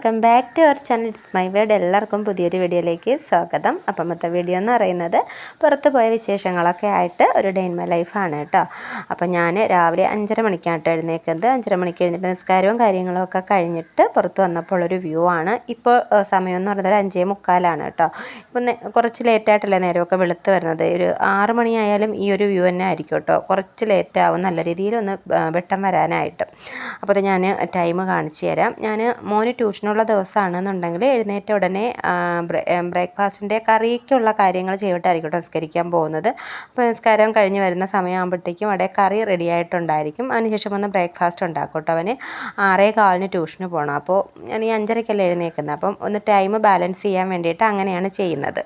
Welcome back to our channel. It's my word എല്ലാവർക്കും പുതിയൊരു വീഡിയോയിലേക്ക് സ്വാഗതം. അപ്പം ഇന്നത്തെ വീഡിയോ എന്ന് പറയുന്നത് പുറത്ത് പോയ വിശേഷങ്ങളൊക്കെ ആയിട്ട് ഒരു ഡേ ഇൻ മൈ ലൈഫാണ് കേട്ടോ. അപ്പം ഞാൻ രാവിലെ അഞ്ചര മണിക്കാണ് കേട്ടോ എഴുന്നേക്കുന്നത് അഞ്ചര മണിക്ക് എഴുന്നേറ്റ് നിസ്കാരവും കാര്യങ്ങളും ഒക്കെ കഴിഞ്ഞിട്ട് പുറത്ത് വന്നപ്പോൾ ഒരു വ്യൂ ആണ്. ഇപ്പോൾ സമയം എന്ന് പറയുന്നത് ഒരു അഞ്ചേ മുക്കാലാണ് കേട്ടോ. ഇപ്പം കുറച്ച് ലേറ്റായിട്ടല്ലേ നേരമൊക്കെ വെളുത്ത് വരുന്നത്. ഒരു ആറ് മണിയായാലും ഈ ഒരു വ്യൂ തന്നെ ആയിരിക്കും കേട്ടോ. കുറച്ച് ലേറ്റാവും നല്ല രീതിയിലൊന്ന് ഒന്ന് വെട്ടം വരാനായിട്ട്. അപ്പോൾ അത് ഞാൻ ടൈം കാണിച്ചു തരാം. ഞാൻ മോന് ട്യൂഷനുള്ള ദിവസമാണെന്നുണ്ടെങ്കിൽ എഴുന്നേറ്റ ഉടനെ ബ്രേക്ക്ഫാസ്റ്റിന്റെ കറിക്കുള്ള കാര്യങ്ങൾ ചെയ്തിട്ടായിരിക്കും നിസ്കരിക്കാൻ പോകുന്നത്. അപ്പോൾ നിസ്കാരം കഴിഞ്ഞ് വരുന്ന സമയമാകുമ്പോഴത്തേക്കും അവിടെ കറി റെഡി ആയിട്ടുണ്ടായിരിക്കും. അതിനുശേഷം വന്ന് ബ്രേക്ക്ഫാസ്റ്റ് ഉണ്ടാക്കും കേട്ടോ അവന്. ആറേ കാലിന് ട്യൂഷന് പോകണം. അപ്പോൾ ഞാൻ ഈ അഞ്ചരയ്ക്കല്ലേ എഴുന്നേൽക്കുന്നത്. അപ്പം ഒന്ന് ടൈം ബാലൻസ് ചെയ്യാൻ വേണ്ടിയിട്ട് അങ്ങനെയാണ് ചെയ്യുന്നത്.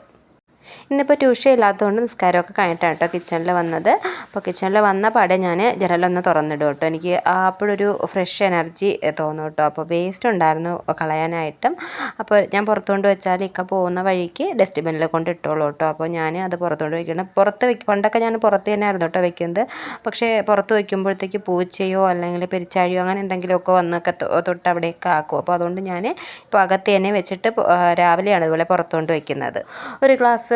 ഇന്നിപ്പോൾ ട്യൂഷൻ ഇല്ലാത്തതുകൊണ്ട് നിസ്കാരമൊക്കെ കഴിഞ്ഞിട്ടാണ് കേട്ടോ കിച്ചണിൽ വന്നത്. അപ്പോൾ കിച്ചണിൽ വന്ന പാടെ ഞാൻ ജനലൊന്ന് തുറന്നിടും കേട്ടോ. എനിക്ക് അപ്പോഴൊരു ഫ്രഷ് എനർജി തോന്നും കേട്ടോ. അപ്പോൾ വേസ്റ്റ് ഉണ്ടായിരുന്നു കളയാനായിട്ടും. അപ്പോൾ ഞാൻ പുറത്തുകൊണ്ട് വെച്ചാൽ ഇക്ക പോകുന്ന വഴിക്ക് ഡസ്റ്റ്ബിന്നിൽ കൊണ്ട് ഇട്ടോളൂ കേട്ടോ. അപ്പോൾ ഞാൻ അത് പുറത്തുകൊണ്ട് വയ്ക്കണം പുറത്ത് വെക്കും പണ്ടൊക്കെ ഞാൻ പുറത്ത് തന്നെയായിരുന്നു കേട്ടോ വെക്കുന്നത്. പക്ഷേ പുറത്ത് വയ്ക്കുമ്പോഴത്തേക്ക് പൂച്ചയോ അല്ലെങ്കിൽ പെരിച്ചാഴിയോ അങ്ങനെ എന്തെങ്കിലുമൊക്കെ വന്നൊക്കെ തൊട്ട് അവിടെയൊക്കെ ആക്കും. അപ്പോൾ അതുകൊണ്ട് ഞാൻ ഇപ്പോൾ അകത്ത് തന്നെ വെച്ചിട്ട് രാവിലെയാണ് ഇതുപോലെ പുറത്തുകൊണ്ട് വയ്ക്കുന്നത് ഒരു ഗ്ലാസ്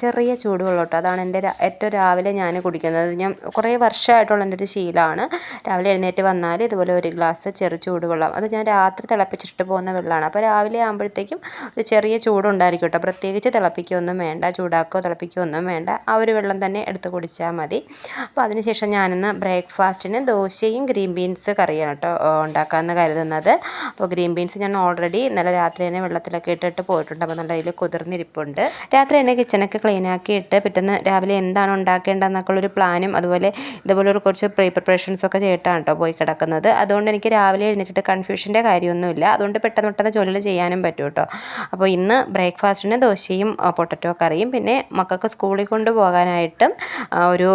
ചെറിയ ചൂടുവെള്ളം കേട്ടോ അതാണ് എന്റെ ഏറ്റവും രാവിലെ ഞാൻ കുടിക്കുന്നത്. ഞാൻ കുറേ വർഷമായിട്ടുള്ള എന്റെ ഒരു ശീലമാണ്. രാവിലെ എഴുന്നേറ്റ് വന്നാൽ ഇതുപോലെ ഒരു ഗ്ലാസ് ചെറു ചൂടുവെള്ളം. അത് ഞാൻ രാത്രി തിളപ്പിച്ചിട്ട് പോകുന്ന വെള്ളമാണ്. അപ്പോൾ രാവിലെ ആകുമ്പോഴത്തേക്കും ഒരു ചെറിയ ചൂടുണ്ടായിരിക്കും കേട്ടോ. പ്രത്യേകിച്ച് തിളപ്പിക്കുകയൊന്നും വേണ്ട. ചൂടാക്കുകയോ തിളപ്പിക്കുകയോ ഒന്നും വേണ്ട. ആ ഒരു വെള്ളം തന്നെ എടുത്ത് കുടിച്ചാൽ മതി. അപ്പോൾ അതിനുശേഷം ഞാനിന്ന് ബ്രേക്ക്ഫാസ്റ്റിന് ദോശയും ഗ്രീൻ ബീൻസ് കറിയാണ് കേട്ടോ ഉണ്ടാക്കാമെന്ന് കരുതുന്നത്. അപ്പോൾ ഗ്രീൻ ബീൻസ് ഞാൻ ഓൾറെഡി ഇന്നലെ രാത്രി തന്നെ വെള്ളത്തിലൊക്കെ ഇട്ടിട്ട് പോയിട്ടുണ്ട്. അപ്പോൾ നല്ല രീതിയിൽ കുതിർന്നിരിപ്പുണ്ട്. രാത്രി തന്നെ കിച്ചണൊക്കെ ആക്കി പിറ്റേന്ന് രാവിലെ എന്താണ് ഉണ്ടാക്കേണ്ടതെന്നൊക്കെ ഉള്ളൊരു പ്ലാനും അതുപോലെ ഇതുപോലെ ഒരു കുറച്ച് പ്രീ പ്രിപ്പറേഷൻസൊക്കെ ചെയ്തിട്ടാണ് കേട്ടോ പോയി കിടക്കുന്നത്. അതുകൊണ്ട് എനിക്ക് രാവിലെ എഴുന്നേറ്റിട്ട് കൺഫ്യൂഷന്റെ കാര്യമൊന്നുമില്ല. അതുകൊണ്ട് പെട്ടെന്ന് പെട്ടെന്ന് ജോലികൾ ചെയ്യാനും പറ്റും കേട്ടോ. അപ്പോൾ ഇന്ന് ബ്രേക്ക്ഫാസ്റ്റിന് ദോശയും പൊട്ടറ്റോ കറിയും പിന്നെ മക്കൾക്ക് സ്കൂളിൽ കൊണ്ടുപോകാനായിട്ടും ഒരു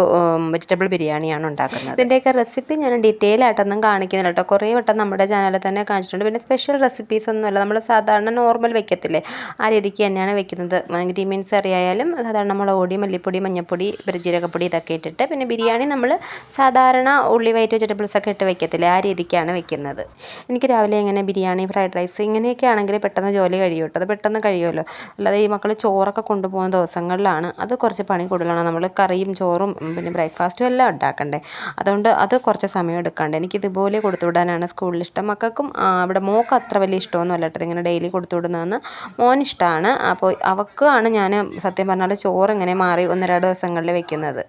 വെജിറ്റബിൾ ബിരിയാണിയാണ് ഉണ്ടാക്കുന്നത്. ഇതിന്റെയൊക്കെ റെസിപ്പി ഞാൻ ഡീറ്റെയിൽ ആയിട്ടൊന്നും കാണിക്കുന്നില്ല കേട്ടോ. കുറേ വട്ടം നമ്മുടെ ചാനലിൽ തന്നെ കാണിച്ചിട്ടുണ്ട്. പിന്നെ സ്പെഷ്യൽ റെസിപ്പീസ് ഒന്നുമല്ല. നമ്മൾ സാധാരണ നോർമൽ വെക്കത്തില്ലേ? ആ രീതിക്ക് തന്നെയാണ് വെക്കുന്നത്. ഗ്രീൻ മീൻസ് അറിയായാലും സാധാരണ മുളകുപൊടി മല്ലിപ്പൊടി മഞ്ഞൾപ്പൊടി പെരുജീരകപ്പൊടി ഇതൊക്കെ ഇട്ടിട്ട് പിന്നെ ബിരിയാണി നമ്മൾ സാധാരണ ഉള്ളി വൈറ്റ് വെജിറ്റബിൾസ് ഒക്കെ ഇട്ട് വെക്കത്തില്ലേ? ആ രീതിക്കാണ് വെക്കുന്നത്. എനിക്ക് രാവിലെ ഇങ്ങനെ ബിരിയാണി ഫ്രൈഡ് റൈസ് ഇങ്ങനെയൊക്കെ ആണെങ്കിൽ പെട്ടെന്ന് ജോലി കഴിയും കേട്ടോ. അത് പെട്ടെന്ന് കഴിയുമല്ലോ. അല്ലാതെ ഈ മക്കൾ ചോറൊക്കെ കൊണ്ടുപോകുന്ന ദിവസങ്ങളിലാണ് അത് കുറച്ച് പണി കൂടുതലാണ്. നമ്മൾ കറിയും ചോറും പിന്നെ ബ്രേക്ക്ഫാസ്റ്റും എല്ലാം ഉണ്ടാക്കണ്ടേ. അതുകൊണ്ട് അത് കുറച്ച് സമയം എടുക്കാണ്ട്. എനിക്ക് ഇതുപോലെ കൊടുത്തുവിടാനാണ് സ്കൂളിൽ ഇഷ്ടം. മക്കൾക്കും അവിടെ മോക്ക് അത്ര വലിയ ഇഷ്ടമൊന്നും അല്ല കേട്ടോ. ഇങ്ങനെ ഡെയിലി കൊടുത്തുവിടുന്നതെന്ന് മോൻ ഇഷ്ടമാണ് അപ്പോൾ അവക്കാണ് ഞാൻ സത്യം പറഞ്ഞാൽ ചോറ് ഇങ്ങനെ മാറി ഒന്ന് രണ്ട് ദിവസങ്ങളിൽ വെക്കുന്നത്.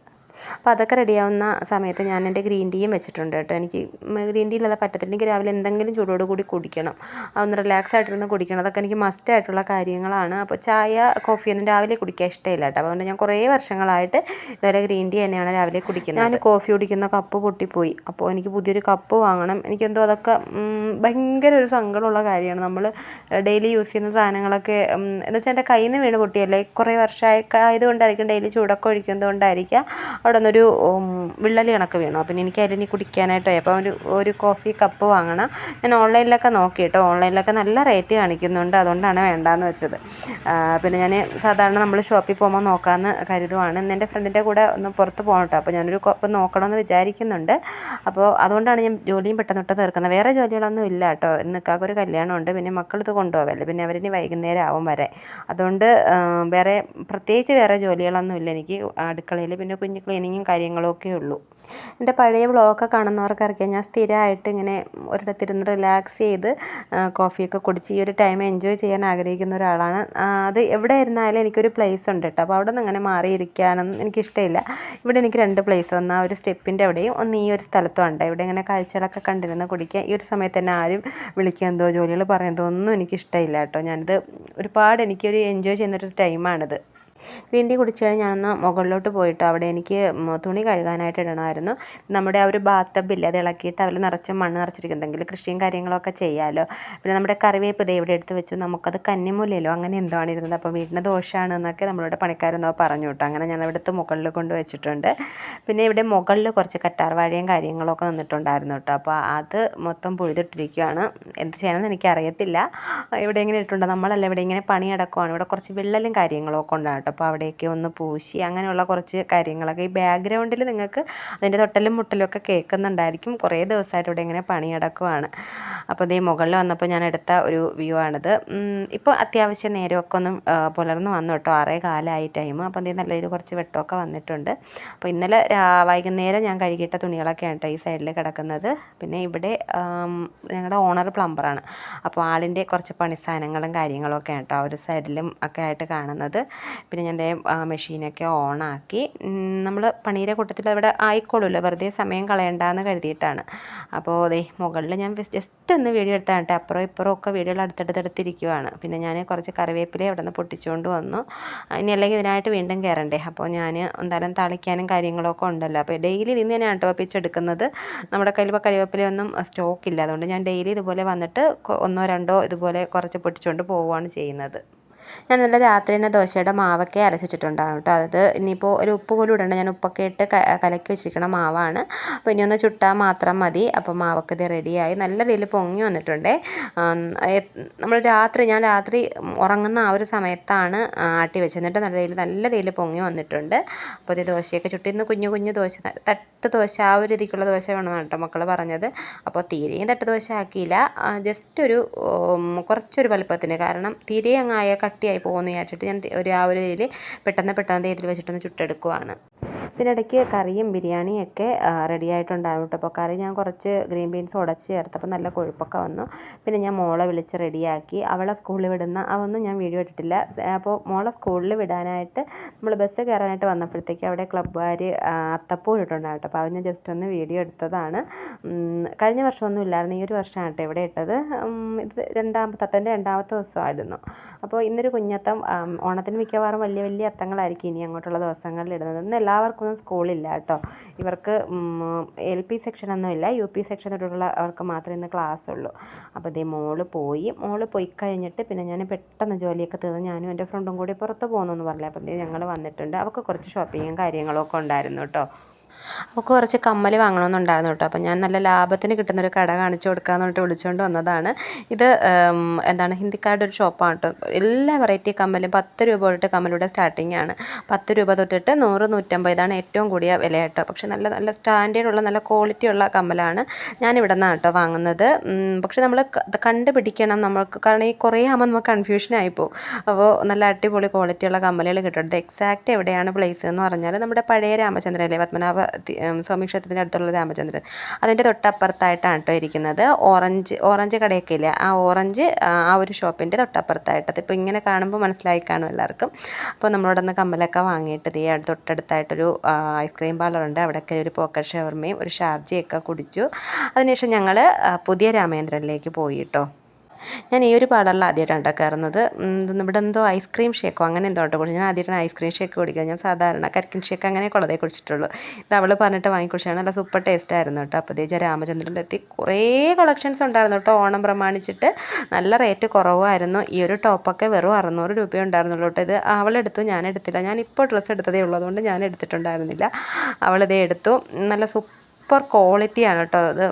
അപ്പോൾ അതൊക്കെ റെഡിയാവുന്ന സമയത്ത് ഞാൻ എന്റെ ഗ്രീൻ ടീയും വെച്ചിട്ടുണ്ട് കേട്ടോ. എനിക്ക് ഗ്രീൻ ടീ ഇല്ലാതെ പറ്റത്തില്ല. എനിക്ക് രാവിലെ എന്തെങ്കിലും ചൂടോട് കൂടി കുടിക്കണം. ഒന്ന് റിലാക്സ് ആയിട്ടിരുന്ന് കുടിക്കണം. അതൊക്കെ എനിക്ക് മസ്റ്റ് ആയിട്ടുള്ള കാര്യങ്ങളാണ്. അപ്പോൾ ചായ കോഫിയൊന്നും രാവിലെ കുടിക്കാൻ ഇഷ്ടമില്ല കേട്ടോ. അതുകൊണ്ട് ഞാൻ കുറേ വർഷങ്ങളായിട്ട് ഇതുവരെ ഗ്രീൻ ടീ തന്നെയാണ് രാവിലെ കുടിക്കുന്നത്. ഞാൻ കോഫി കുടിക്കുന്ന കപ്പ് പൊട്ടിപ്പോയി. അപ്പോൾ എനിക്ക് പുതിയൊരു കപ്പ് വാങ്ങണം. എനിക്കെന്തോ അതൊക്കെ ഭയങ്കര ഒരു സങ്കടമുള്ള കാര്യമാണ്. നമ്മൾ ഡെയിലി യൂസ് ചെയ്യുന്ന സാധനങ്ങളൊക്കെ എന്ന് വെച്ചാൽ എന്റെ കയ്യിൽ നിന്ന് വീണ് പൊട്ടിയല്ലേ? കുറേ വർഷമായി ആയതുകൊണ്ടായിരിക്കും ഡെയിലി ചൂടൊക്കെ ഒഴിക്കുന്നത് കൊണ്ടായിരിക്കാം അവിടെ നിന്നൊരു വിള്ളൽ കണക്ക് വീണു. അപ്പം എനിക്ക് അതിന് കുടിക്കാനായിട്ടോ. അപ്പോൾ ഒരു ഒരു കോഫി കപ്പ് വാങ്ങണം. ഞാൻ ഓൺലൈനിലൊക്കെ നോക്കി ഓൺലൈനിലൊക്കെ നല്ല റേറ്റ് കാണിക്കുന്നുണ്ട്. അതുകൊണ്ടാണ് വേണ്ടാന്ന് വെച്ചത്. പിന്നെ ഞാൻ സാധാരണ നമ്മൾ ഷോപ്പിൽ പോകുമ്പോൾ നോക്കാമെന്ന് കരുതുവാണ്. ഇന്ന് എന്റെ ഫ്രണ്ടിന്റെ കൂടെ ഒന്ന് പുറത്ത് പോകണം അപ്പോൾ ഞാനൊരു കപ്പ് നോക്കണമെന്ന് വിചാരിക്കുന്നുണ്ട്. അപ്പോൾ അതുകൊണ്ടാണ് ഞാൻ ജോലിയും പെട്ടെന്ന് തൊട്ട് തീർക്കുന്നത്. വേറെ ജോലികളൊന്നും ഇല്ല കേട്ടോ ഇന്ന് ഒരു കല്യാണമുണ്ട് പിന്നെ മക്കളിത് കൊണ്ടുപോകല്ലേ പിന്നെ അവരിനി വൈകുന്നേരം ആവും വരെ. അതുകൊണ്ട് വേറെ പ്രത്യേകിച്ച് വേറെ ജോലികളൊന്നും ഇല്ല. എനിക്ക് അടുക്കളയിൽ പിന്നെ കുഞ്ഞ് ക്ലീനിങ്ങും കാര്യങ്ങളൊക്കെ ഉള്ളൂ. എന്റെ പഴയ വ്ളോഗൊക്കെ കാണുന്നവർക്കറിയാം ഞാൻ സ്ഥിരമായിട്ട് ഇങ്ങനെ ഒരിടത്തിരുന്ന് റിലാക്സ് ചെയ്ത് കോഫിയൊക്കെ കുടിച്ച് ഈ ഒരു ടൈം എൻജോയ് ചെയ്യാൻ ആഗ്രഹിക്കുന്ന ഒരാളാണ്. അത് എവിടെ ഇരുന്നാലും എനിക്കൊരു പ്ലേസ് ഉണ്ട് കേട്ടോ. അപ്പോൾ അവിടെ നിന്ന് അങ്ങനെ മാറിയിരിക്കാനൊന്നും എനിക്കിഷ്ടമില്ല. ഇവിടെ എനിക്ക് രണ്ട് പ്ലേസ് ഒന്ന് ഒരു സ്റ്റെപ്പിന്റെ അവിടെയും ഒന്ന് ഈ ഒരു സ്ഥലത്തും ഉണ്ട്. ഇവിടെ ഇങ്ങനെ കാഴ്ചകളൊക്കെ കണ്ടിരുന്ന് കുടിക്കുക ഈ ഒരു സമയത്ത് തന്നെ ആരും വിളിക്കുന്നതോ ജോലികൾ പറയുന്നതോ ഒന്നും എനിക്കിഷ്ടമില്ല കേട്ടോ. ഞാനിത് ഒരുപാട് എനിക്കൊരു എൻജോയ് ചെയ്യുന്നൊരു ടൈമാണിത് ഗ്രീൻ ടീ കുടിച്ച് കഴിഞ്ഞ് ഞാനൊന്ന് മുകളിലോട്ട് പോയിട്ട് അവിടെ എനിക്ക് തുണി കഴുകാനായിട്ട് ഇടണമായിരുന്നു. നമ്മുടെ ആ ഒരു ബാത്ത് ടബില്ലേ അത് ഇളക്കിയിട്ട് അതിൽ നിറച്ച് മണ്ണ് നിറച്ചിരിക്കുന്നെങ്കിൽ കൃഷിയും കാര്യങ്ങളൊക്കെ ചെയ്യാമല്ലോ പിന്നെ നമ്മുടെ കറിവേപ്പ് ദേ ഇവിടെ എടുത്ത് വെച്ചു. നമുക്കത് കന്നിമൂലയല്ലോ അങ്ങനെ എന്തോ ഇരുന്നത്. അപ്പോൾ വീടിന്റെ ദോഷമാണ് എന്നൊക്കെ നമ്മളിവിടെ പണിക്കാരെന്നോ പറഞ്ഞു കേട്ടോ. അങ്ങനെ ഞാൻ അവിടുത്തെ മുകളിൽ കൊണ്ട് വെച്ചിട്ടുണ്ട്. പിന്നെ ഇവിടെ മുകളിൽ കുറച്ച് കറ്റാർവാഴയും കാര്യങ്ങളൊക്കെ നിന്നിട്ടുണ്ടായിരുന്നു കേട്ടോ. അപ്പോൾ അത് മൊത്തം പുഴുതിട്ടിരിക്കുകയാണ് എന്ത് ചെയ്യണമെന്ന് എനിക്കറിയത്തില്ല. ഇവിടെ ഇങ്ങനെ ഇട്ടിട്ടുണ്ട്? നമ്മളല്ല ഇവിടെ ഇങ്ങനെ പണി അടക്കമാണ് ഇവിടെ കുറച്ച് വിള്ളലും കാര്യങ്ങളൊക്കെ ഉണ്ടാകും അപ്പോൾ അവിടെയൊക്കെ ഒന്ന് പൂശി അങ്ങനെയുള്ള കുറച്ച് കാര്യങ്ങളൊക്കെ. ഈ ബാക്ക്ഗ്രൗണ്ടിൽ നിങ്ങൾക്ക് അതിന്റെ തൊട്ടലും മുട്ടലും ഒക്കെ കേൾക്കുന്നുണ്ടായിരിക്കും. കുറേ ദിവസമായിട്ട് ഇവിടെ ഇങ്ങനെ പണിയടക്കുവാണ്. അപ്പോൾ ഇതേ മുകളിൽ വന്നപ്പോൾ ഞാൻ എടുത്ത ഒരു വ്യൂ ആണിത്. ഇപ്പോൾ അത്യാവശ്യം നേരമൊക്കെ ഒന്ന് പുലർന്ന് വന്നു കേട്ടോ. ആറേ കാലമായി ടൈം അപ്പോൾ അതേ നല്ലൊരു കുറച്ച് വെട്ടമൊക്കെ വന്നിട്ടുണ്ട്. അപ്പോൾ ഇന്നലെ വൈകുന്നേരം ഞാൻ കഴുകിയിട്ട തുണികളൊക്കെയാണ് കേട്ടോ ഈ സൈഡിൽ കിടക്കുന്നത്. പിന്നെ ഇവിടെ ഞങ്ങളുടെ ഓണർ പ്ലംബറാണ് അപ്പോൾ ആളിന്റെ കുറച്ച് പണി സാധനങ്ങളും കാര്യങ്ങളും ഒക്കെ കേട്ടോ ആ ഒരു സൈഡിലും ഒക്കെ ആയിട്ട് കാണുന്നത്. പിന്നെ ഞാൻ ദേ മെഷീനൊക്കെ ഓണാക്കി. നമ്മൾ പണിയുടെ കൂട്ടത്തിൽ അവിടെ ആയിക്കോളുമല്ലോ വെറുതെ സമയം കളയണ്ടെന്ന് കരുതിയിട്ടാണ്. അപ്പോൾ ദേ മുകളിൽ ഞാൻ ജസ്റ്റ് ഒന്ന് വീഡിയോ എടുത്താണ് കേട്ടോ. അപ്പുറം ഇപ്പുറം ഒക്കെ വീഡിയോകൾ അടുത്തടുത്തെടുത്തിരിക്കുവാണ്. പിന്നെ ഞാൻ കുറച്ച് കറിവേപ്പില അവിടെ നിന്ന് പൊട്ടിച്ചുകൊണ്ട് വന്നു ഇനി അല്ലെങ്കിൽ ഇതിനായിട്ട് വീണ്ടും കയറണ്ടേ അപ്പോൾ ഞാൻ എന്തായാലും തളിക്കാനും കാര്യങ്ങളൊക്കെ ഉണ്ടല്ലോ. അപ്പോൾ ഡെയിലി നിന്ന് തന്നെയാണ് കേട്ടോ പിച്ചെടുക്കുന്നത് നമ്മുടെ കയ്യിൽ ഇപ്പോൾ കരിവേപ്പിലയൊന്നും സ്റ്റോക്കില്ല. അതുകൊണ്ട് ഞാൻ ഡെയിലി ഇതുപോലെ വന്നിട്ട് ഒന്നോ രണ്ടോ ഇതുപോലെ കുറച്ച് പൊട്ടിച്ചുകൊണ്ട് പോവുകയാണ് ചെയ്യുന്നത്. ഞാൻ നല്ല രാത്രി തന്നെ ദോശയുടെ മാവൊക്കെ അരച്ച് വെച്ചിട്ടുണ്ടാകും കേട്ടോ. അത് ഇനിയിപ്പോൾ ഒരു ഉപ്പ് പോലും ഇടണ്ട. ഞാൻ ഉപ്പൊക്കെ ഇട്ട് കലക്കി വെച്ചിരിക്കണ മാവാണ്. അപ്പോൾ ഇനി ഒന്ന് ചുട്ടാൽ മാത്രം മതി. അപ്പോൾ മാവൊക്കെ ഇത് റെഡിയായി. നല്ല രീതിയിൽ പൊങ്ങി വന്നിട്ടുണ്ട്. നമ്മൾ രാത്രി ഞാൻ രാത്രി ഉറങ്ങുന്ന ആ ഒരു സമയത്താണ് ആട്ടി വെച്ചത്. എന്നിട്ട് നല്ല രീതിയിൽ നല്ല രീതിയിൽ പൊങ്ങി വന്നിട്ടുണ്ട്. അപ്പോൾ ഇത് ദോശയൊക്കെ ചുട്ടി ഇന്ന് കുഞ്ഞു കുഞ്ഞു ദോശ തട്ട് ദോശ ആ ഒരു രീതിക്കുള്ള ദോശ വേണമെന്നാണ് കേട്ടോ മക്കൾ പറഞ്ഞത്. അപ്പോൾ തീരെയും തട്ട് ദോശ ആക്കിയില്ല. ജസ്റ്റ് ഒരു കുറച്ചൊരു വലുപ്പത്തിന്. കാരണം തീരെ അങ്ങായ കട്ടിയായി പോകുമെന്ന് വിചാരിച്ചിട്ട് ഞാൻ ഒരു ആ ഒരു രീതിയിൽ പെട്ടെന്ന് പെട്ടെന്ന് തേതിൽ വെച്ചിട്ടൊന്ന് ചുട്ടെടുക്കുവാണ്. ഇതിനിടയ്ക്ക് കറിയും ബിരിയാണിയൊക്കെ റെഡി ആയിട്ടുണ്ടായിരുന്നു കേട്ടോ. അപ്പോൾ കറി ഞാൻ കുറച്ച് ഗ്രീൻ ബീൻസ് ഉടച്ച് ചേർത്തപ്പോൾ നല്ല കൊഴുപ്പൊക്കെ വന്നു. പിന്നെ ഞാൻ മോളെ വിളിച്ച് റെഡിയാക്കി അവളെ സ്കൂളിൽ വിടുന്ന അതൊന്നും ഞാൻ വീഡിയോ ഇട്ടിട്ടില്ല. അപ്പോൾ മോളെ സ്കൂളിൽ വിടാനായിട്ട് നമ്മൾ ബസ് കയറാനായിട്ട് വന്നപ്പോഴത്തേക്ക് അവിടെ ക്ലബ്ബുകാർ അത്തപ്പൂ ഇട്ടിട്ടുണ്ടായിരുന്നു കേട്ടോ. അപ്പോൾ അത് ഞാൻ ജസ്റ്റ് ഒന്ന് വീഡിയോ എടുത്തതാണ്. കഴിഞ്ഞ വർഷമൊന്നും ഇല്ലായിരുന്നു. ഈ ഒരു വർഷമാണ് കേട്ടോ ഇവിടെ ഇട്ടത്. ഇത് രണ്ടാമത്തെ അത്തന്റെ രണ്ടാമത്തെ ദിവസമായിരുന്നു. അപ്പോൾ ഇന്നൊരു കുഞ്ഞത്തം ഓണത്തിന് മിക്കവാറും വലിയ വലിയ അത്തങ്ങളായിരിക്കും ഇനി അങ്ങോട്ടുള്ള ദിവസങ്ങളിൽ ഇടുന്നത്. ഇന്ന് എല്ലാവർക്കും സ്കൂളില്ല കേട്ടോ. ഇവർക്ക് എൽ പി സെക്ഷനൊന്നും ഇല്ല. യു പി സെക്ഷൻ അവർക്ക് മാത്രമേ ഇന്ന് ക്ലാസ് ഉള്ളൂ. അപ്പോൾ ഇതേ മോൾ പോയി. മോൾ പോയി കഴിഞ്ഞിട്ട് പിന്നെ ഞാൻ പെട്ടെന്ന് ജോലിയൊക്കെ തീർന്ന് ഞാനും എന്റെ ഫ്രണ്ടും കൂടി പുറത്ത് പോകുന്നു എന്ന് പറഞ്ഞു. അപ്പോൾ ഞങ്ങൾ വന്നിട്ടുണ്ട്. അവൾക്ക് കുറച്ച് ഷോപ്പിങ്ങും കാര്യങ്ങളൊക്കെ ഉണ്ടായിരുന്നു കേട്ടോ. അവൾക്ക് കുറച്ച് കമ്മൽ വാങ്ങണമെന്നുണ്ടായിരുന്നു കേട്ടോ. അപ്പോൾ ഞാൻ നല്ല ലാഭത്തിന് കിട്ടുന്നൊരു കട കാണിച്ചു കൊടുക്കാമെന്ന് പറഞ്ഞിട്ട് വിളിച്ചുകൊണ്ട് വന്നതാണ്. ഇത് എന്താണ് ഹിന്ദിക്കാരുടെ ഒരു ഷോപ്പാണ് കേട്ടോ. എല്ലാ വെറൈറ്റി കമ്മലും പത്ത് രൂപ തൊട്ട് കമ്മലൂടെ സ്റ്റാർട്ടിംഗ് ആണ്. പത്ത് രൂപ തൊട്ടിട്ട് നൂറ് നൂറ്റമ്പത് ഇതാണ് ഏറ്റവും കൂടിയ വില കേട്ടോ. പക്ഷേ നല്ല നല്ല സ്റ്റാൻഡേർഡുള്ള നല്ല ക്വാളിറ്റി ഉള്ള കമ്മലാണ് ഞാൻ ഇവിടെ നിന്നാണ് കേട്ടോ വാങ്ങുന്നത്. പക്ഷേ നമ്മൾ കണ്ടുപിടിക്കണം നമ്മൾക്ക്. കാരണം ഈ കുറേ ആകുമ്പോൾ നമുക്ക് കൺഫ്യൂഷൻ പോകും അപ്പോൾ നല്ല അടിപൊളി ക്വാളിറ്റിയുള്ള കമ്മലുകൾ കിട്ടും. എക്സാക്റ്റ് എവിടെയാണ് പ്ലേസ് എന്ന് പറഞ്ഞാൽ നമ്മുടെ പഴയ രാമചന്ദ്രൻ അല്ലേ പത്മനാഭ സ്വാമി ക്ഷേത്രത്തിന്റെ അടുത്തുള്ള രാമചന്ദ്രൻ. അതിന്റെ തൊട്ടപ്പുറത്തായിട്ടാണ് കേട്ടോ ഇരിക്കുന്നത്. ഓറഞ്ച് ഓറഞ്ച് കടയൊക്കെ ഇല്ല ആ ഓറഞ്ച് ആ ഒരു ഷോപ്പിന്റെ തൊട്ടപ്പുറത്തായിട്ട് അതിപ്പോൾ ഇങ്ങനെ കാണുമ്പോൾ മനസ്സിലായി കാണും എല്ലാവർക്കും. അപ്പോൾ നമ്മളോട് നിന്ന് കമ്മലൊക്കെ വാങ്ങിയിട്ട് തീ തൊട്ടടുത്തായിട്ടൊരു ഐസ്ക്രീം പാർലറുണ്ട് അവിടെയൊക്കെ ഒരു പോക്കറ്റ് ഷവർമയും ഒരു ഷാർജയൊക്കെ കുടിച്ചു. അതിനുശേഷം ഞങ്ങൾ പുതിയ രാമേന്ദ്രനിലേക്ക് പോയി കേട്ടോ ഞാൻ ഈ ഒരു പാടല്ല ആദ്യമായിട്ടാണ് കയറുന്നത്. ഇവിടെ എന്തോ ഐസ്ക്രീം ഷേക്കോ അങ്ങനെ എന്തോ കേട്ടോ കുടിച്ചു ഞാൻ ആദ്യമായിട്ടാണ് ഐസ്ക്രീം ഷേക്ക് കുടിക്കുക ഞാൻ സാധാരണ കരിക്കിൻ ഷേക്ക് അങ്ങനെ കുളതേ കുടിച്ചിട്ടുള്ളൂ. ഇത് അവൾ പറഞ്ഞിട്ട് വാങ്ങിക്കുടിച്ചാണ് നല്ല സൂപ്പർ ടേസ്റ്റ് ആയിരുന്നു കേട്ടോ. അപ്പോൾ ഇതേ രാമചന്ദ്രന്റെ എത്തി കുറേ കളക്ഷൻസ് ഉണ്ടായിരുന്നു കേട്ടോ. ഓണം പ്രമാണിച്ചിട്ട് നല്ല റേറ്റ് കുറവായിരുന്നു ഈ ഒരു ടോപ്പൊക്കെ വെറും അറുന്നൂറ് രൂപ ഉണ്ടായിരുന്നുള്ളൂ കേട്ടോ. ഇത് അവളെടുത്തു ഞാൻ എടുത്തില്ല. ഞാൻ ഡ്രസ്സ് എടുത്തതേ ഉള്ളൂ. അതുകൊണ്ട് ഞാൻ എടുത്തിട്ടുണ്ടായിരുന്നില്ല. അവളിതേ എടുത്തു. നല്ല സൂപ്പർ സൂപ്പർ ക്വാളിറ്റിയാണ് കേട്ടോ അത്.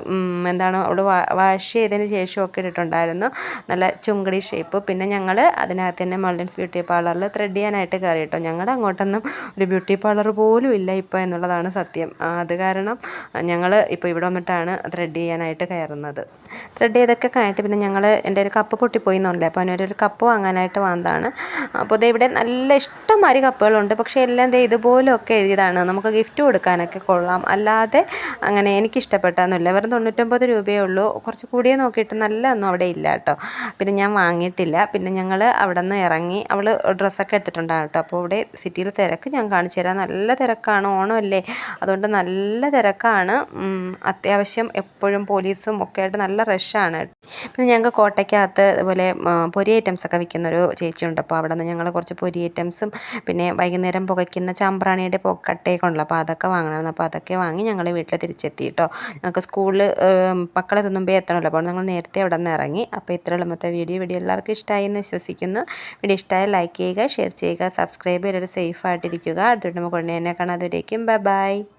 എന്താണ് അവിടെ വാഷ് ചെയ്തതിന് ശേഷമൊക്കെ ഇട്ടിട്ടുണ്ടായിരുന്നു. നല്ല ചുങ്കടി ഷേപ്പ്. പിന്നെ ഞങ്ങൾ അതിനകത്ത് തന്നെ മൾഡൻസ് ബ്യൂട്ടി പാർലറിൽ ത്രെഡ് ചെയ്യാനായിട്ട് കയറി കേട്ടോ. ഞങ്ങളുടെ അങ്ങോട്ടൊന്നും ഒരു ബ്യൂട്ടി പാർലർ പോലും ഇല്ല ഇപ്പോൾ എന്നുള്ളതാണ് സത്യം. അത് കാരണം ഞങ്ങൾ ഇപ്പോൾ ഇവിടെ വന്നിട്ടാണ് ത്രെഡ് ചെയ്യാനായിട്ട് കയറുന്നത്. ത്രെഡ് ചെയ്തൊക്കെ കഴിഞ്ഞിട്ട് പിന്നെ ഞങ്ങൾ എന്റെ ഒരു കപ്പ് പൊട്ടിപ്പോയി എന്നുണ്ട് അപ്പോൾ അതിനൊരു കപ്പ് വാങ്ങാനായിട്ട് വന്നതാണ്. അപ്പോൾ ഇത് ഇവിടെ നല്ല ഇഷ്ടംമാതിരി കപ്പുകളുണ്ട് പക്ഷേ എല്ലാം ഇതേ ഇതുപോലെയൊക്കെ എഴുതിയതാണ്. നമുക്ക് ഗിഫ്റ്റ് കൊടുക്കാനൊക്കെ കൊള്ളാം. അല്ലാതെ അങ്ങനെ എനിക്ക് ഇഷ്ടപ്പെട്ടതൊന്നുമില്ല വെറും തൊണ്ണൂറ്റൊമ്പത് രൂപയേ ഉള്ളൂ. കുറച്ച് കൂടിയേ നോക്കിയിട്ട് നല്ല ഒന്നും അവിടെ ഇല്ല കേട്ടോ. പിന്നെ ഞാൻ വാങ്ങിയിട്ടില്ല. പിന്നെ ഞങ്ങൾ അവിടെ നിന്ന് ഇറങ്ങി അവൾ ഡ്രസ്സൊക്കെ എടുത്തിട്ടുണ്ടാകും കേട്ടോ. അപ്പോൾ ഇവിടെ സിറ്റിയിൽ തിരക്ക് ഞാൻ കാണിച്ചു തരാം. നല്ല തിരക്കാണ്. ഓണമല്ലേ? അതുകൊണ്ട് നല്ല തിരക്കാണ്. അത്യാവശ്യം എപ്പോഴും പോലീസും ഒക്കെ ആയിട്ട് നല്ല റഷാണ് പിന്നെ ഞങ്ങൾക്ക് കോട്ടയ്ക്കകത്ത് അതുപോലെ പൊരി ഐറ്റംസ് ഒക്കെ വിൽക്കുന്നൊരു ചേച്ചിയുണ്ട്. അപ്പോൾ അവിടെ നിന്ന് ഞങ്ങൾ കുറച്ച് പൊരി ഐറ്റംസും പിന്നെ വൈകുന്നേരം പുകയ്ക്കുന്ന ചാമ്പ്രാണിയുടെ കട്ടയൊക്കെ ഉണ്ടല്ലോ. അപ്പോൾ അതൊക്കെ വാങ്ങണമായിരുന്നു. അപ്പോൾ അതൊക്കെ വാങ്ങി ഞങ്ങൾ വീട്ടിൽ തിരിച്ചെത്തി കേട്ടോ ഞങ്ങൾക്ക് സ്കൂളിൽ മക്കളെ മുമ്പേ എത്തണമല്ലോ അപ്പോൾ ഞങ്ങൾ നേരത്തെ അവിടെ നിന്ന് ഇറങ്ങി. അപ്പോൾ ഇത്രയുള്ള മൊത്തം വീഡിയോ. വീഡിയോ എല്ലാവർക്കും ഇഷ്ടമായി എന്ന് വിശ്വസിക്കുന്നു. വീഡിയോ ഇഷ്ടമായി ലൈക്ക് ചെയ്യുക ഷെയർ ചെയ്യുക സബ്സ്ക്രൈബ് ചെയ്തിട്ട് സേഫ് ആയിട്ടിരിക്കുക. അടുത്തിട്ട് നമുക്ക് ഉടനെ തന്നെ കാണാം. അതുവരേക്കും ബൈ ബൈ.